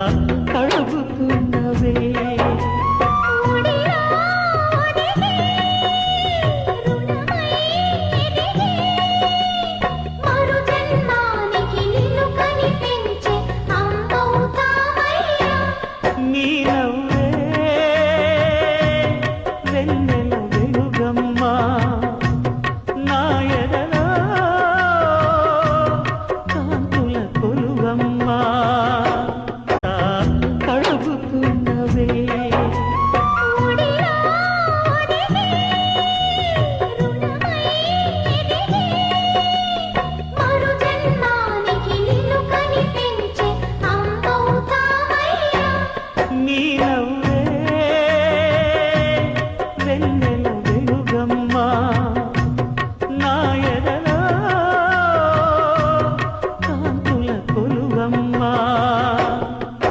அழகு பூண்டவே রে